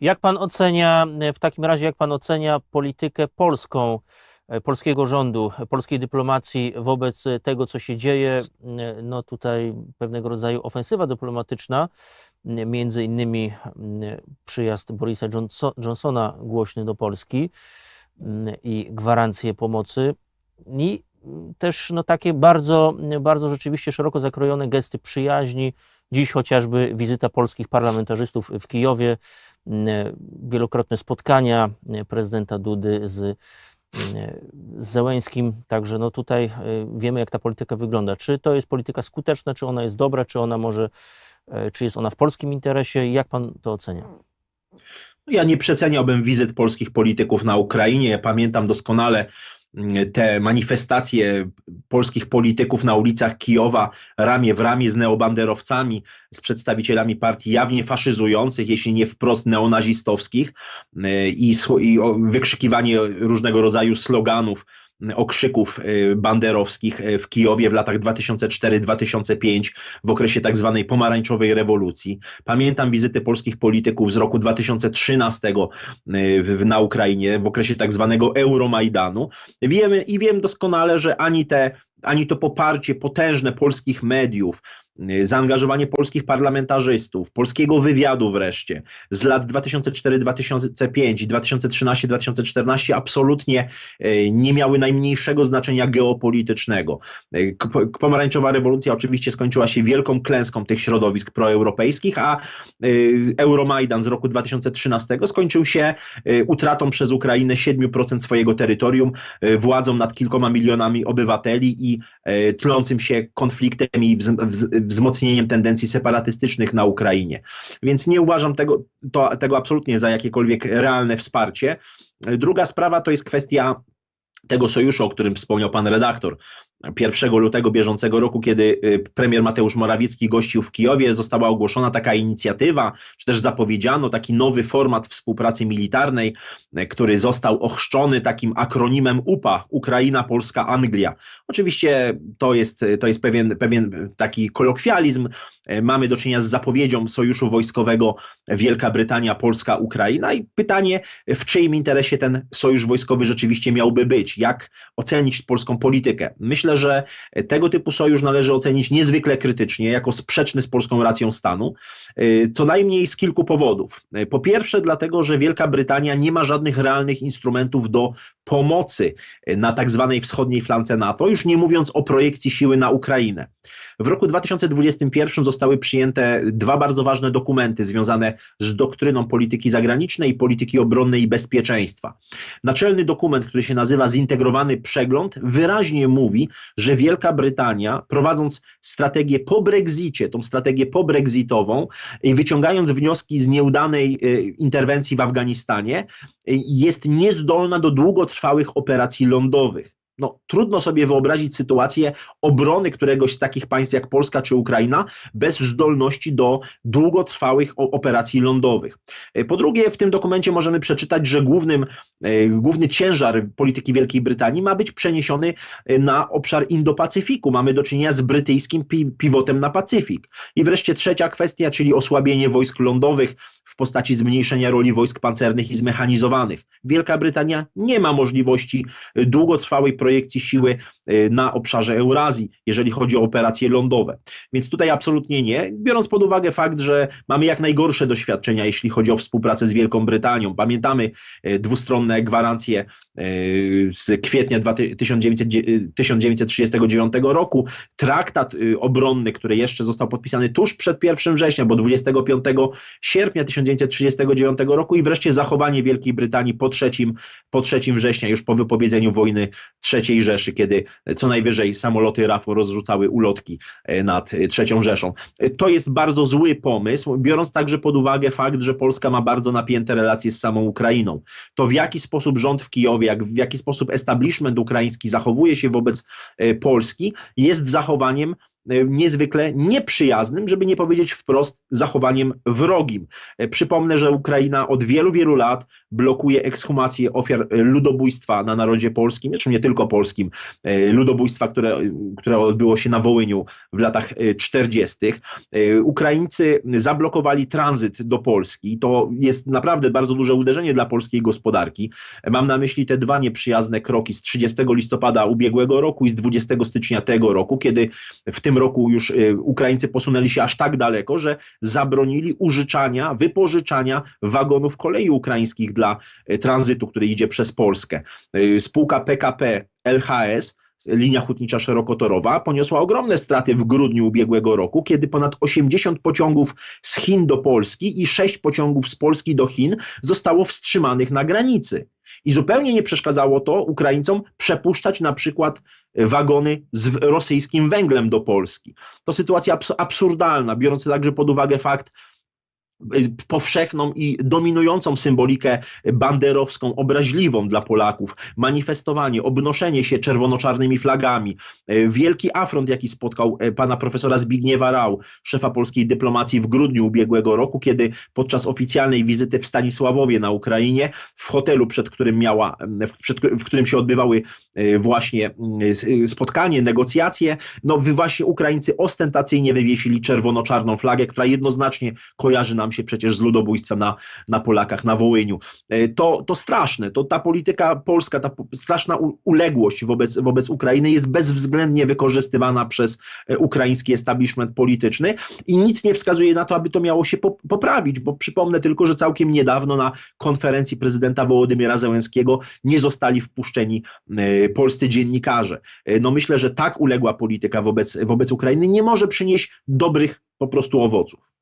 Jak pan ocenia, w takim razie, jak pan ocenia politykę polską, e, polskiego rządu, polskiej dyplomacji wobec tego, co się dzieje? E, No tutaj pewnego rodzaju ofensywa dyplomatyczna, m, między innymi m, przyjazd Borisa Johnso- Johnsona głośny do Polski i gwarancje pomocy i też no, takie bardzo, bardzo rzeczywiście szeroko zakrojone gesty przyjaźni. Dziś chociażby wizyta polskich parlamentarzystów w Kijowie, wielokrotne spotkania m, prezydenta Dudy z, m, z Zełęskim. Także no tutaj e, wiemy, jak ta polityka wygląda. Czy to jest polityka skuteczna, czy ona jest dobra, czy ona może, e, czy jest ona w polskim interesie? Jak pan to ocenia? Ja nie przeceniałbym wizyt polskich polityków na Ukrainie. Ja pamiętam doskonale mm, te manifestacje polskich polityków na ulicach Kijowa ramię w ramię z neobanderowcami, z przedstawicielami partii jawnie faszyzujących, jeśli nie wprost neonazistowskich y, i, i wykrzykiwanie różnego rodzaju sloganów, okrzyków y, banderowskich y, w Kijowie w latach 2004-2005 w okresie tak zwanej pomarańczowej rewolucji. Pamiętam wizyty polskich polityków z roku 2013 w, w, na Ukrainie w okresie tak zwanego Euromajdanu. Wiemy i wiem doskonale, że ani te ani to poparcie potężne polskich mediów, y, zaangażowanie polskich parlamentarzystów, polskiego wywiadu wreszcie z lat 2004-2005 i 2013-2014 absolutnie y, nie miały najmniejszego znaczenia geopolitycznego. Y, Pomarańczowa rewolucja oczywiście skończyła się wielką klęską tych środowisk proeuropejskich, a y, Euromajdan z roku 2013 skończył się y, utratą przez Ukrainę 7% swojego terytorium, y, władzą nad kilkoma milionami obywateli i y, tlącym się konfliktem i wzmocnieniem tendencji separatystycznych na Ukrainie. Więc nie uważam tego, to, tego absolutnie za jakiekolwiek realne wsparcie. Druga sprawa to jest kwestia tego sojuszu, o którym wspomniał pan redaktor. 1 lutego bieżącego roku, kiedy y, premier Mateusz Morawiecki gościł w Kijowie, została ogłoszona taka inicjatywa, czy też zapowiedziano taki nowy format współpracy militarnej, y, który został ochrzczony takim akronimem UPA Ukraina, Polska, Anglia. Oczywiście to jest, to jest pewien, pewien taki kolokwializm. Y, Mamy do czynienia z zapowiedzią sojuszu wojskowego Wielka Brytania, Polska, Ukraina i pytanie, w czyim interesie ten sojusz wojskowy rzeczywiście miałby być, jak ocenić polską politykę. Myślę, że tego typu sojusz należy ocenić niezwykle krytycznie, jako sprzeczny z polską racją stanu, y, co najmniej z kilku powodów. Y, Po pierwsze, dlatego, że Wielka Brytania nie ma żadnych realnych instrumentów do pomocy y, na tak zwanej wschodniej flance NATO, już nie mówiąc o projekcji siły na Ukrainę. W roku 2021 zostały przyjęte dwa bardzo ważne dokumenty związane z doktryną polityki zagranicznej i polityki obronnej i bezpieczeństwa. Naczelny dokument, który się nazywa Zintegrowany Przegląd, wyraźnie mówi, że Wielka Brytania, prowadząc strategię po Brexicie, tą strategię pobrexitową i wyciągając wnioski z nieudanej y, interwencji w Afganistanie, y, jest niezdolna do długotrwałych operacji lądowych. No, trudno sobie wyobrazić sytuację obrony któregoś z takich państw jak Polska czy Ukraina bez zdolności do długotrwałych operacji lądowych. Y, Po drugie, w tym dokumencie możemy przeczytać, że głównym, y, główny ciężar polityki Wielkiej Brytanii ma być przeniesiony y, na obszar Indo-Pacyfiku. Mamy do czynienia z brytyjskim pi pivotem na Pacyfik. I wreszcie trzecia kwestia, czyli osłabienie wojsk lądowych w postaci zmniejszenia roli wojsk pancernych i zmechanizowanych. Wielka Brytania nie ma możliwości długotrwałej projekcji siły y, na obszarze Eurazji, jeżeli chodzi o operacje lądowe. Więc tutaj absolutnie nie, biorąc pod uwagę fakt, że mamy jak najgorsze doświadczenia, jeśli chodzi o współpracę z Wielką Brytanią. Pamiętamy y, dwustronne gwarancje y, z kwietnia 1900 1939 roku, traktat obronny, który jeszcze został podpisany tuż przed 1 września, bo 25 sierpnia 1939 roku i wreszcie zachowanie Wielkiej Brytanii po 3, po 3 września, już po wypowiedzeniu wojny III Rzeszy, kiedy co najwyżej samoloty RAF rozrzucały ulotki e, nad e, III Rzeszą. E, To jest bardzo zły pomysł, biorąc także pod uwagę fakt, że Polska ma bardzo napięte relacje z samą Ukrainą. To w jaki sposób rząd w Kijowie, jak, w jaki sposób establishment ukraiński zachowuje się wobec Polski, jest zachowaniem niezwykle nieprzyjaznym, żeby nie powiedzieć wprost zachowaniem wrogim. E, Przypomnę, że Ukraina od wielu, wielu lat blokuje ekshumację ofiar e, ludobójstwa na narodzie polskim, zresztą nie tylko polskim, e, ludobójstwa, które, które odbyło się na Wołyniu w latach e, 40. E, Ukraińcy zablokowali tranzyt do Polski. To jest naprawdę bardzo duże uderzenie dla polskiej gospodarki. Mam na myśli te dwa nieprzyjazne kroki z 30 listopada ubiegłego roku i z 20 stycznia tego roku, kiedy w tym roku już e, Ukraińcy posunęli się aż tak daleko, że zabronili użyczania, wypożyczania wagonów kolei ukraińskich dla e, tranzytu, który idzie przez Polskę. E, Spółka PKP LHS linia hutnicza szerokotorowa poniosła ogromne straty w grudniu ubiegłego roku, kiedy ponad 80 pociągów z Chin do Polski i 6 pociągów z Polski do Chin zostało wstrzymanych na granicy. I zupełnie nie przeszkadzało to Ukraińcom przepuszczać na przykład wagony z rosyjskim węglem do Polski. To sytuacja abs- absurdalna, biorąc także pod uwagę fakt, powszechną i dominującą symbolikę banderowską, obraźliwą dla Polaków, manifestowanie, obnoszenie się czerwono-czarnymi flagami, y, wielki afront, jaki spotkał y, pana profesora Zbigniewa Rau, szefa polskiej dyplomacji w grudniu ubiegłego roku, kiedy podczas oficjalnej wizyty w Stanisławowie na Ukrainie, w hotelu, przed którym miała, w, przed, w którym się odbywały y, właśnie y, y, spotkanie, negocjacje, no właśnie Ukraińcy ostentacyjnie wywiesili czerwono-czarną flagę, która jednoznacznie kojarzy nam się przecież z ludobójstwem na, na Polakach, na Wołyniu. E, To, to straszne, to ta polityka polska, ta straszna uległość wobec, wobec Ukrainy jest bezwzględnie wykorzystywana przez e, ukraiński establishment polityczny i nic nie wskazuje na to, aby to miało się pop- poprawić, bo przypomnę tylko, że całkiem niedawno na konferencji prezydenta Wołodymyra Zełenskiego nie zostali wpuszczeni e, polscy dziennikarze. No myślę, że tak uległa polityka wobec, wobec Ukrainy nie może przynieść dobrych po prostu owoców.